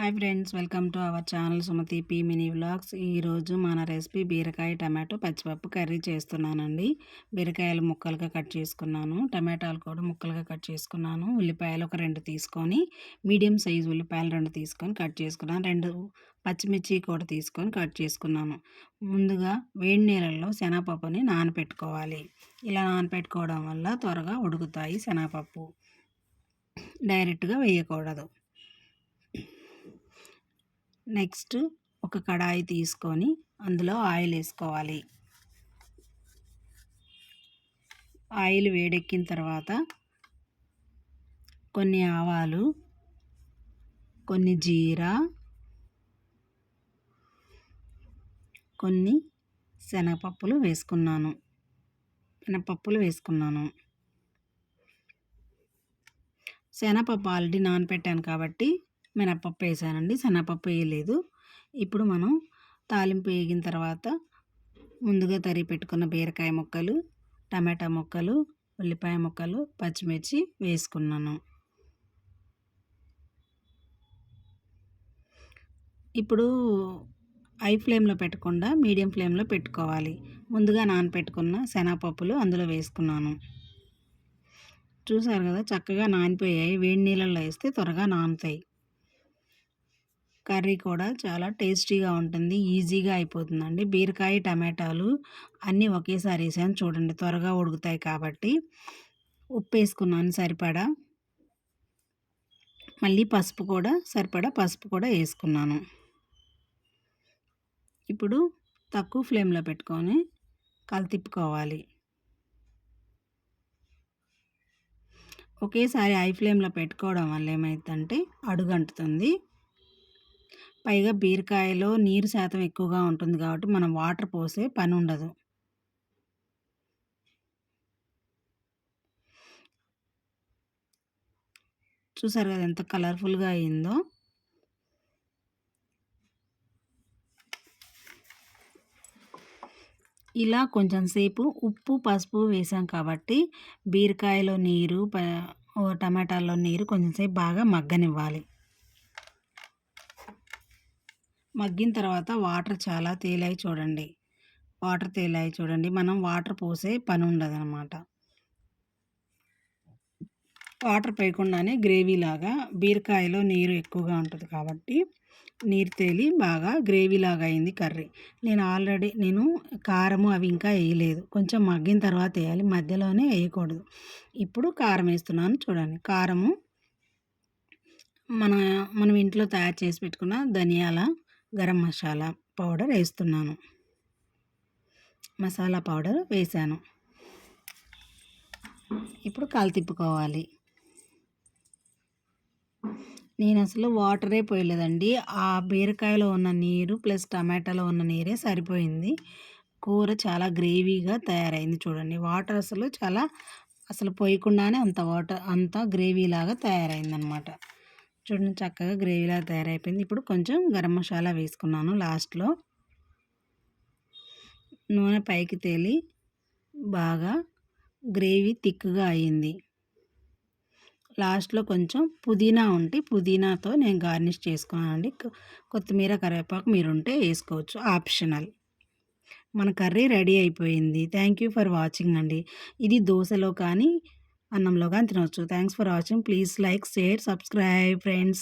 Hi friends welcome to our channel Sumathi P mini vlogs ఈరోజు మన recipe బీరకాయ tomato పచ్చిపప్పు curry చేస్తున్నానండి. బీరకాయలు ముక్కలుగా కట్ చేసుకున్నాను. టమాటాలు కూడా ముక్కలుగా కట్ చేసుకున్నాను. ఉల్లిపాయలు ఒక రెండు తీసుకొని మీడియం సైజు ఉల్లిపాయలు రెండు తీసుకొని కట్ చేసుకున్నాను. రెండు పచ్చిమిర్చి కూడా తీసుకొని కట్ చేసుకున్నాను. ముందుగా వేడి నీళ్ళల్లో శనగపప్పుని నానపెట్టుకోవాలి. ఇలా నానపెట్టుకోవడం వల్ల త్వరగా ఉడుకుతాయి శనగపప్పు. డైరెక్ట్గా వేయకూడదు. నెక్స్ట్ ఒక కడాయి తీసుకొని అందులో ఆయిల్ వేసుకోవాలి. ఆయిల్ వేడెక్కిన తర్వాత కొన్ని ఆవాలు కొన్ని జీరా కొన్ని శనగపప్పులు వేసుకున్నాను. శనగపప్పులు వేసుకున్నాను. శనగపప్పు ఆల్రెడీ నానపెట్టాను కాబట్టి మినప్పప్పు వేసానండి. శనగపప్పు వేయలేదు. ఇప్పుడు మనం తాలింపు వేగిన తర్వాత ముందుగా తరిగి పెట్టుకున్న బీరకాయ ముక్కలు టమాటా ముక్కలు ఉల్లిపాయ ముక్కలు పచ్చిమిర్చి వేసుకున్నాను. ఇప్పుడు హై ఫ్లేమ్లో పెట్టకుండా మీడియం ఫ్లేమ్లో పెట్టుకోవాలి. ముందుగా నానపెట్టుకున్న శనగపప్పులు అందులో వేసుకున్నాను. చూసారు కదా చక్కగా నానిపోయాయి. వేడి నీళ్ళల్లో వేస్తే త్వరగా నానుతాయి. కర్రీ కూడా చాలా టేస్టీగా ఉంటుంది. ఈజీగా అయిపోతుందండి. బీరకాయ టమాటాలు అన్నీ ఒకేసారి వేసాను. చూడండి త్వరగా ఉడుకుతాయి కాబట్టి ఉప్పు వేసుకున్నాను సరిపడా. మళ్ళీ పసుపు కూడా సరిపడా పసుపు కూడా వేసుకున్నాను. ఇప్పుడు తక్కువ ఫ్లేమ్లో పెట్టుకొని కలితిప్పుకోవాలి ఒకేసారి హై ఫ్లేమ్లో పెట్టుకోవడం వల్ల ఏమవుతుందంటే అడుగంటుతుంది. పైగా బీరకాయలో నీరు శాతం ఎక్కువగా ఉంటుంది కాబట్టి మనం వాటర్ పోసే పని ఉండదు. చూసారు కదా ఎంత కలర్ఫుల్గా అయిందో? ఇలా కొంచెం సేపు ఉప్పు పసుపు వేసాం కాబట్టి బీరకాయలో నీరు టమాటాల్లో నీరు కొంచెం సేపు బాగా మగ్గనివ్వాలి. మగ్గిన తర్వాత వాటర్ చాలా తేలాయి చూడండి. వాటర్ తేలాయి చూడండి. మనం వాటర్ పోసే పని ఉండదు అనమాట వాటర్ పోయకుండానే గ్రేవీ లాగా బీరకాయలో నీరు ఎక్కువగా ఉంటుంది కాబట్టి నీరు తేలి బాగా గ్రేవీ లాగా అయింది కర్రీ. నేను ఆల్రెడీ నేను కారము అవి ఇంకా వేయలేదు. కొంచెం మగ్గిన తర్వాత వేయాలి. మధ్యలోనే వేయకూడదు. ఇప్పుడు కారం వేస్తున్నాను చూడండి. కారము మన మనం ఇంట్లో తయారు చేసి పెట్టుకున్న ధనియాల గరం మసాలా పౌడర్ వేస్తున్నాను. మసాలా పౌడర్ వేసాను. ఇప్పుడు కాలు తిప్పుకోవాలి. నేను అసలు వాటరే పోయలేదండి. ఆ బీరకాయలో ఉన్న నీరు ప్లస్ టమాటాలో ఉన్న నీరే సరిపోయింది. కూర చాలా గ్రేవీగా తయారైంది చూడండి. వాటర్ అసలు చాలా అసలు పోయకుండానే అంత వాటర్ అంత గ్రేవీలాగా తయారైంది అనమాట చూడండి చక్కగా గ్రేవీలా తయారైపోయింది. ఇప్పుడు కొంచెం గరం మసాలా వేసుకున్నాను లాస్ట్లో. నూనె పైకి తేలి బాగా గ్రేవీ థిక్గా అయ్యింది లాస్ట్లో కొంచెం పుదీనా ఉంటే పుదీనాతో నేను గార్నిష్ చేసుకున్నానండి. కొత్తిమీర కరివేపాకు మీరు ఉంటే వేసుకోవచ్చు. ఆప్షనల్. మన కర్రీ రెడీ అయిపోయింది. థ్యాంక్ యూ ఫర్ వాచింగ్ అండి. ఇది దోశలో కానీ అన్నంలో కానీ తినవచ్చు thanks for watching please like share subscribe friends